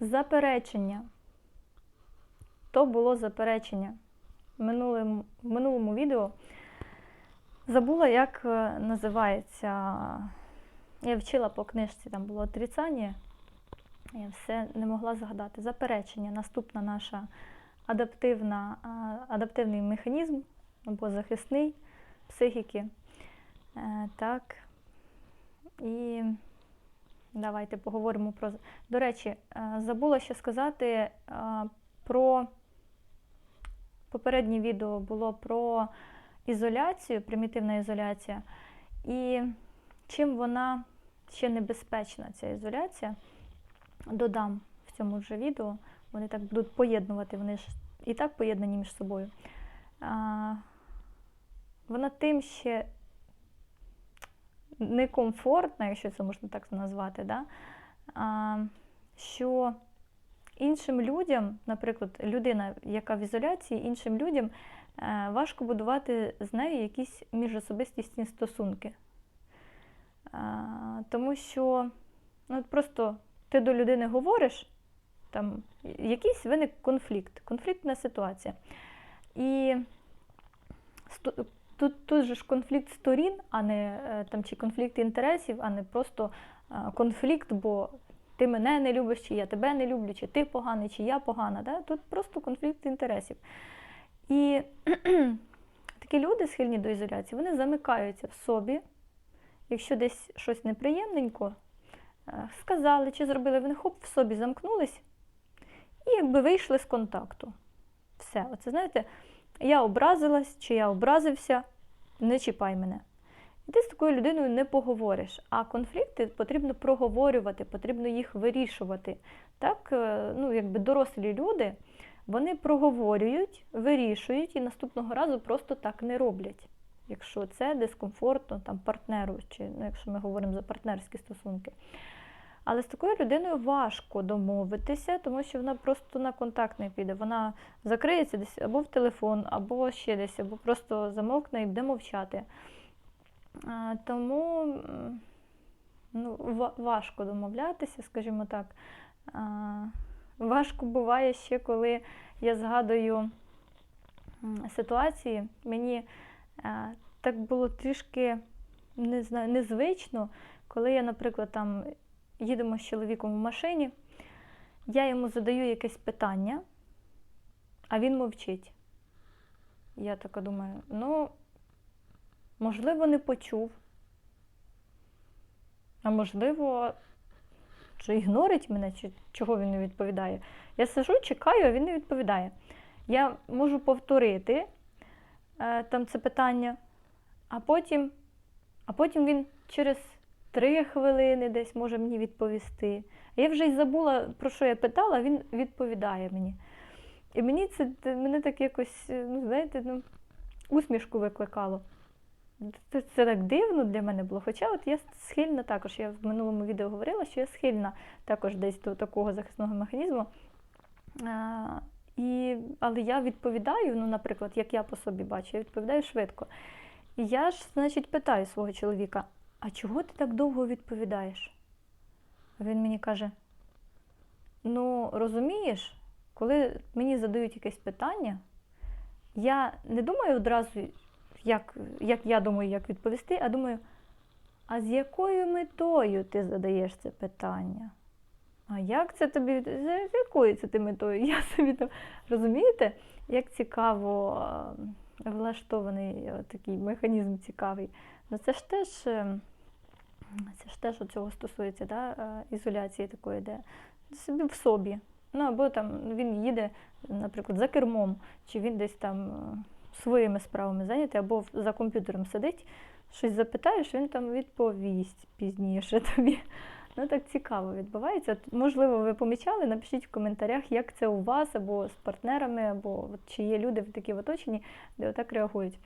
Заперечення. То було заперечення. В минулому, відео забула, як е, називається. Я вчила по книжці, там було отрицання. Я все не могла згадати. Заперечення. Наступна наша адаптивна, адаптивний механізм або захисний психіки. Е, так. І давайте поговоримо про. До речі, е, забула ще сказати е, про попереднє відео було про ізоляцію, примітивна ізоляція, і чим вона ще небезпечна, ця ізоляція. Додам в цьому вже відео. Вони так будуть поєднувати, вони ж і так поєднані між собою. Вона тим ще некомфортна, якщо це можна так назвати, да? а, що іншим людям, наприклад, людина, яка в ізоляції, іншим людям е, важко будувати з нею якісь міжособистісні стосунки. А, тому що ну, просто ти до людини говориш, там якийсь виник конфлікт, конфліктна ситуація. І тут, тут же ж конфлікт сторін, а не е, там, чи конфлікт інтересів, а не просто е, конфлікт, бо ти мене не любиш, чи я тебе не люблю, чи ти поганий, чи я погана. Да? Тут просто конфлікт інтересів. І такі люди, схильні до ізоляції, вони замикаються в собі. Якщо десь щось неприємненько, е, сказали чи зробили, вони хоп в собі замкнулись і якби вийшли з контакту. Все, оце знаєте, я образилась чи я образився, не чіпай мене. І ти з такою людиною не поговориш. А конфлікти потрібно проговорювати, потрібно їх вирішувати. Так, е, ну, якби дорослі люди, вони проговорюють, вирішують і наступного разу просто так не роблять. Якщо це дискомфортно там, партнеру, чи ну, якщо ми говоримо за партнерські стосунки. Але з такою людиною важко домовитися, тому що вона просто на контакт не піде. Вона закриється десь або в телефон, або ще десь, або просто замовкне і буде мовчати. Тому ну, важко домовлятися, скажімо так. Важко буває ще, коли я згадую ситуації, мені так було трішки не знаю, незвично, коли я, наприклад, там їдемо з чоловіком в машині, я йому задаю якесь питання, а він мовчить. Я така думаю, ну, можливо, не почув, а можливо, чи ігнорить мене, чи чого він не відповідає. Я сижу, чекаю, а він не відповідає. Я можу повторити е, там це питання, а потім, а потім він через три хвилини десь може мені відповісти. Я вже й забула, про що я питала, він відповідає мені. І мені це мене так якось, е, ну, знаєте, ну, усмішку викликало. Це, це так дивно для мене було. Хоча от я схильна також, я в минулому відео говорила, що я схильна також десь до такого захисного механізму. А, і, але я відповідаю, ну, наприклад, як я по собі бачу, я відповідаю швидко. І я ж, значить, питаю свого чоловіка, а чого ти так довго відповідаєш? Він мені каже: ну, розумієш, коли мені задають якесь питання, я не думаю одразу, як, як я думаю, як відповісти, а думаю, а з якою метою ти задаєш це питання? А як це тобі? З якою це ти метою? Я собі там розумієте, як цікаво влаштований е, такий механізм цікавий. Ну це ж теж, е, це ж теж цього стосується, да? е, ізоляції такої, де собі в собі. Ну або там він їде, наприклад, за кермом, чи він десь там своїми справами зайнятий, або за комп'ютером сидить, щось запитаєш, він там відповість пізніше тобі. Ну так цікаво відбувається. Можливо, ви помічали, напишіть в коментарях, як це у вас, або з партнерами, або от, чи є люди в такі в оточенні, де отак реагують.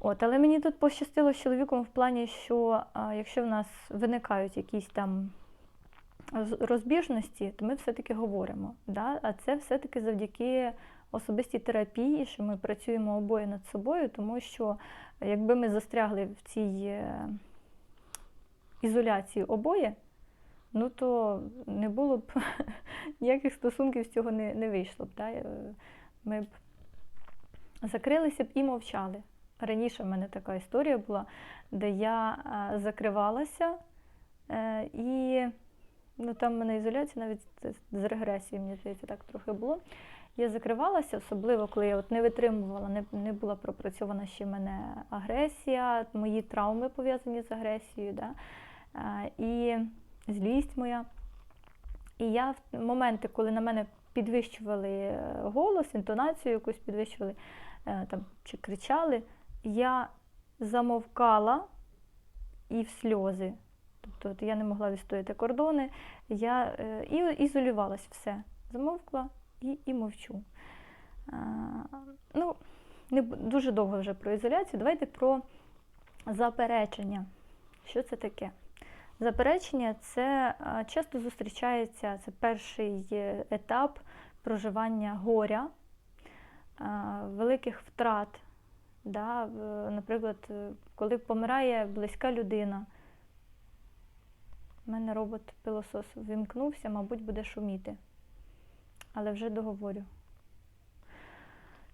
От, але мені тут пощастило з чоловіком в плані, що а, якщо в нас виникають якісь там розбіжності, то ми все-таки говоримо. Да? А це все-таки завдяки особистій терапії, що ми працюємо обоє над собою, тому що якби ми застрягли в цій е, ізоляції обоє, ну то не було б ніяких стосунків з цього не, не вийшло б. Да? Е, Ми б закрилися б і мовчали. Раніше в мене така історія була, де я е, закривалася, е, і ну, там в мене ізоляція навіть з- регресією, мені здається, так трохи було. Я закривалася, особливо коли я от не витримувала, не, не була пропрацьована ще в мене агресія, мої травми пов'язані з агресією, да? і злість моя. І я в моменти, коли на мене підвищували е, голос, інтонацію якусь підвищували е, там, чи кричали, я замовкала і в сльози. Тобто я не могла відстояти кордони, я е, і ізолювалась все. Замовкла і, і мовчу. А, ну, не дуже довго вже про ізоляцію. Давайте про заперечення. Що це таке? Заперечення це часто зустрічається, це перший е, етап проживання горя, великих втрат. Да? Наприклад, е, коли помирає близька людина, у мене робот-пилосос вімкнувся, мабуть, буде шуміти. Але вже договорю.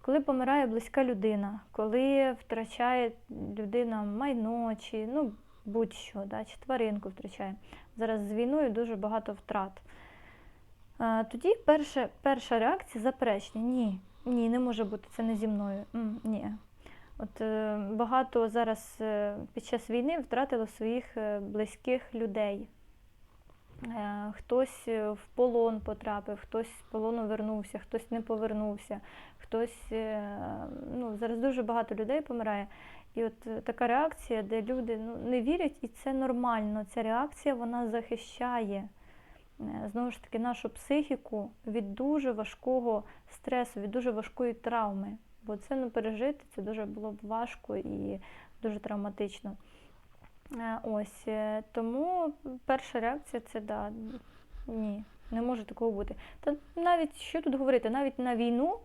Коли помирає близька людина, коли втрачає людина майно чи ну, будь-що, да, чи тваринку втрачає. Зараз з війною дуже багато втрат. Тоді перша, перша реакція заперечення. Ні, ні, не може бути, це не зі мною. М, ні. От е, багато зараз е, під час війни втратило своїх е, близьких людей. Е, Хтось е, в полон потрапив, хтось з полону вернувся, хтось не повернувся, хтось е, ну, зараз дуже багато людей помирає. І от така реакція, де люди ну, не вірять, і це нормально. Ця реакція вона захищає знову ж таки нашу психіку від дуже важкого стресу, від дуже важкої травми. Бо це не пережити, це дуже було б важко і дуже травматично. Ось е, тому перша реакція це да, ні, не може такого бути. Та навіть що тут говорити, навіть на війну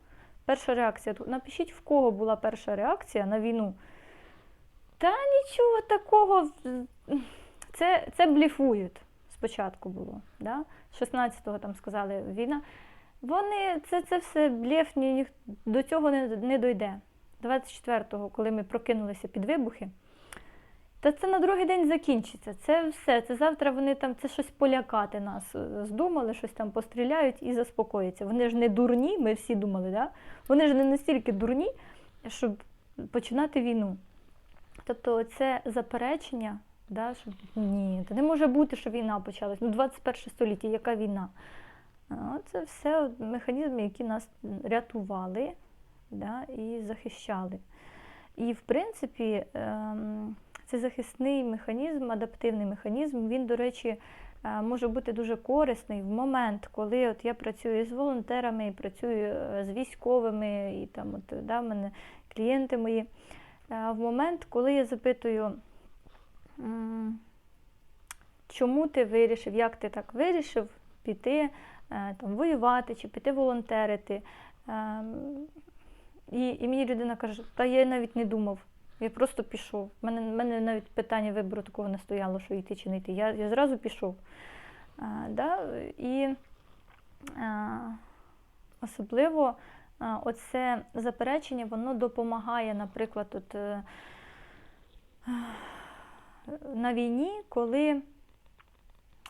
перша реакція. Напишіть, в кого була перша реакція на війну. Та нічого такого. Це, це бліфують. Спочатку було. Да? 16-го там сказали війна. Вони це, це все блєф, ні, ні, до цього не, не дойде. 24-го, коли ми прокинулися під вибухи, та це на другий день закінчиться. Це все. Це завтра вони там це щось полякати нас е, здумали, щось там постріляють і заспокояться. Вони ж не дурні, ми всі думали, да? вони ж не настільки дурні, щоб починати війну. Тобто це заперечення, да, що ні, це не може бути, що війна почалась. Ну, 21 століття, яка війна? Це все механізми, які нас рятували да, і захищали. І, в принципі, ем, цей захисний механізм, адаптивний механізм, він, до речі, е, може бути дуже корисний в момент, коли от я працюю з волонтерами, і працюю е, з військовими, і там от, да, мене клієнти мої. Е, В момент, коли я запитую, чому ти вирішив, як ти так вирішив піти там, воювати чи піти волонтерити. Ем, І, і мені людина каже, та я навіть не думав, я просто пішов. У мене, мене навіть питання вибору такого не стояло, що йти чи не йти. Я, я зразу пішов. А, да? І а, особливо а, оце заперечення, воно допомагає, наприклад, от, е, на війні, коли,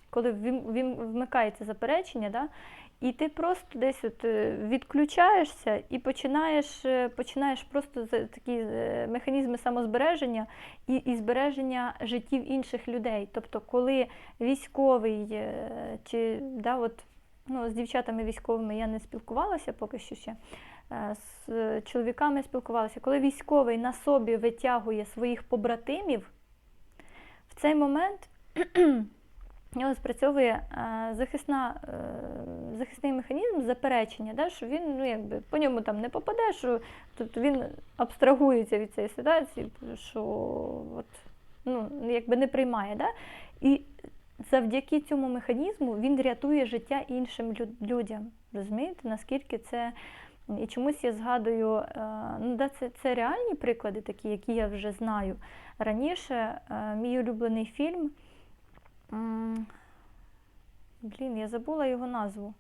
коли вмикається заперечення, да? І ти просто десь от е, відключаєшся і починаєш, е, починаєш просто такі е, механізми самозбереження і, і збереження життів інших людей. Тобто, коли військовий чи да, от, ну, з дівчатами військовими я не спілкувалася поки що ще. З чоловіками спілкувалася. Коли військовий на собі витягує своїх побратимів, в цей момент в нього спрацьовує захисна, захисний механізм заперечення, да, що він ну, якби, по ньому там не попаде, що тобто він абстрагується від цієї ситуації, що от, ну, якби не приймає. Да? І завдяки цьому механізму він рятує життя іншим людям. Розумієте, наскільки це. І чомусь я згадую, е, ну да, це, це реальні приклади, такі, які я вже знаю. Раніше е, мій улюблений фільм Блін, я забула його назву.